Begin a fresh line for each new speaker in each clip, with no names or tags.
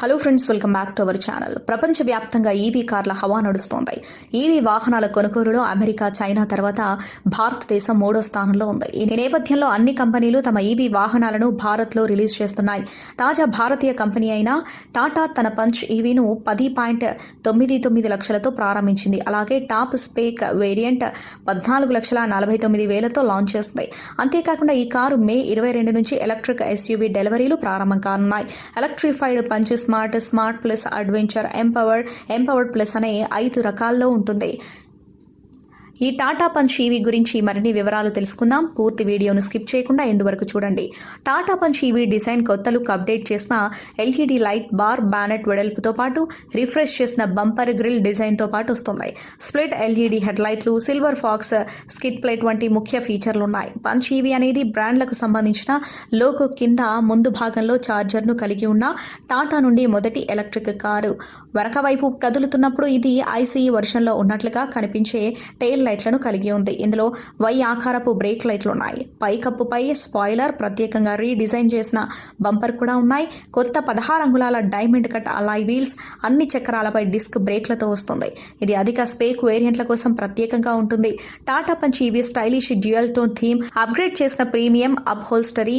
Hello friends welcome back to our channel ప్రపంచవ్యాప్తంగా EV కార్ల హవా నడుస్తోంది. ఈవీ వాహనాల కొనుగోలులో అమెరికా చైనా తర్వాత భారతదేశం మూడో స్థానంలో ఉంది. ఈ నేపథ్యంలో అన్ని కంపెనీలు తమ ఈవీ వాహనాలను భారత్లో రిలీజ్ చేస్తున్నాయి. తాజా భారతీయ కంపెనీ అయిన టాటా తన పంచ్ ఈవీను పది పాయింట్ తొమ్మిది తొమ్మిది లక్షలతో ప్రారంభించింది. అలాగే టాప్ స్పేక్ వేరియంట్ పద్నాలుగు లక్షల నలభై తొమ్మిది వేలతో లాంచ్ చేస్తుంది అంతేకాకుండా ఈ కారు మే ఇరవై రెండు నుంచి ఎలక్ట్రిక్ ఎస్యూవీ డెలివరీలు ప్రారంభం కానున్నాయి. Electrified Punch smart smart plus adventure empowered empowered plus అనే ఐదు రకాల్లో ఉంటుంది. ఈ టాటా పంచ్ ఈవీ గురించి మరిన్ని వివరాలు తెలుసుకుందాం. పూర్తి వీడియోను స్కిప్ చేయకుండా ఎండు వరకు చూడండి. టాటా పంచ్ ఈవీ డిజైన్ కొత్త లుక్ అప్డేట్ చేసిన ఎల్ఈడి లైట్ బార్ బ్యానెట్ వెడల్పుతో పాటు రిఫ్రెష్ చేసిన బంపర్ గ్రిల్ డిజైన్తో పాటు వస్తుంది. స్ప్లిట్ ఎల్ఈడి హెడ్ లైట్లు సిల్వర్ ఫాక్స్ స్కిట్ ప్లేట్ వంటి ముఖ్య ఫీచర్లు ఉన్నాయి పంచ్ ఈవీ అనేది బ్రాండ్లకు సంబంధించిన లోగో కింద ముందు భాగంలో ఛార్జర్ను కలిగి ఉన్న టాటా నుండి మొదటి ఎలక్ట్రిక్ కారు. వెనక వైపు కదులుతున్నప్పుడు ఇది ఐసీఈ వర్షన్లో ఉన్నట్లుగా కనిపించే టైల్ లైట్లను కలిగి ఉంది. ఇందులో వై ఆకారపు బ్రేక్ లైట్లు ఉన్నాయి పైకప్పుపై స్పాయిలర్ ప్రత్యేకంగా రీడిజైన్ చేసిన బంపర్ కూడా ఉన్నాయి. కొత్త పదహారు అంగుళాల డైమండ్ కట్ అలాయ్ వీల్స్ అన్ని చక్రాలపై డిస్క్ బ్రేక్లతో వస్తుంది. ఇది అధిక స్పేక్ వేరియంట్ల కోసం ప్రత్యేకంగా ఉంటుంది. టాటా పంచ్ ఇవి stylish dual tone theme upgrade చేసిన ప్రీమియం అప్హోల్స్టరీ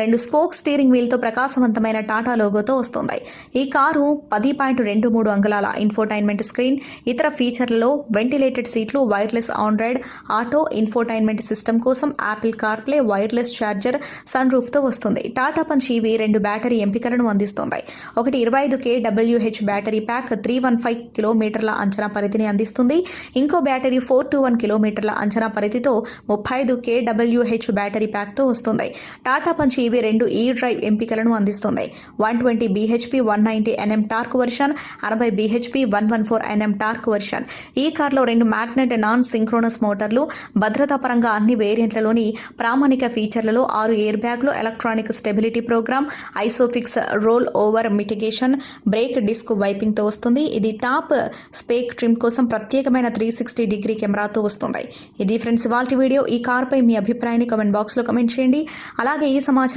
రెండు స్పోక్ స్టీరింగ్ వీల్తో ప్రకాశవంతమైన టాటా లోగోతో వస్తుంది. ఈ కారు పది పాయింట్ రెండు మూడు అంగుళాల ఇన్ఫోటైన్మెంట్ స్క్రీన్ ఇతర ఫీచర్లలో వెంటిలేటెడ్ సీట్లు wireless Android Auto infotainment system కోసం Apple CarPlay wireless charger sun రూఫ్తో వస్తుంది. టాటా పంచ్ ఈవీ రెండు బ్యాటరీ ఎంపికలను అందిస్తుంది. ఒకటి ఇరవై ఐదు K W H battery pack three one five కిలోమీటర్ల అంచనా పరిధిని అందిస్తుంది. ఇంకో బ్యాటరీ ఫోర్ టూ వన్ కిలోమీటర్ల అంచనా పరిధితో ముప్పై ఐదు కే డబ్ల్యూహెచ్ బ్యాటరీ ప్యాక్తో వస్తుంది. టాటా పంచ్ ఇవి రెండు ఈ డ్రైవ్ ఎంపికలను అందిస్తుంది. One twenty BHP one ninety NM torque version అరవై BHP one one four NM torque version. ఈ కార్లో రెండు మ్యాగ్నెట్ నాన్ సింక్రోనస్ మోటార్లు భద్రతా పరంగా అన్ని వేరియంట్లలోని ప్రామాణిక ఫీచర్లలో ఆరు ఎయిర్ బ్యాగ్లు electronic stability program isofix roll over mitigation brake disc వైపింగ్తో వస్తుంది. ఇది టాప్ స్పేక్ ట్రిమ్ కోసం ప్రత్యేకమైన త్రీ సిక్స్టీ డిగ్రీ కెమెరాతో వస్తుంది. ఇది ఫ్రెండ్స్ ఇవాళ వీడియో. ఈ కార్పై మీ అభిప్రాయాన్ని కమెంట్ బాక్స్లో కమెంట్ చేయండి. అలాగే ఈ సమాచారం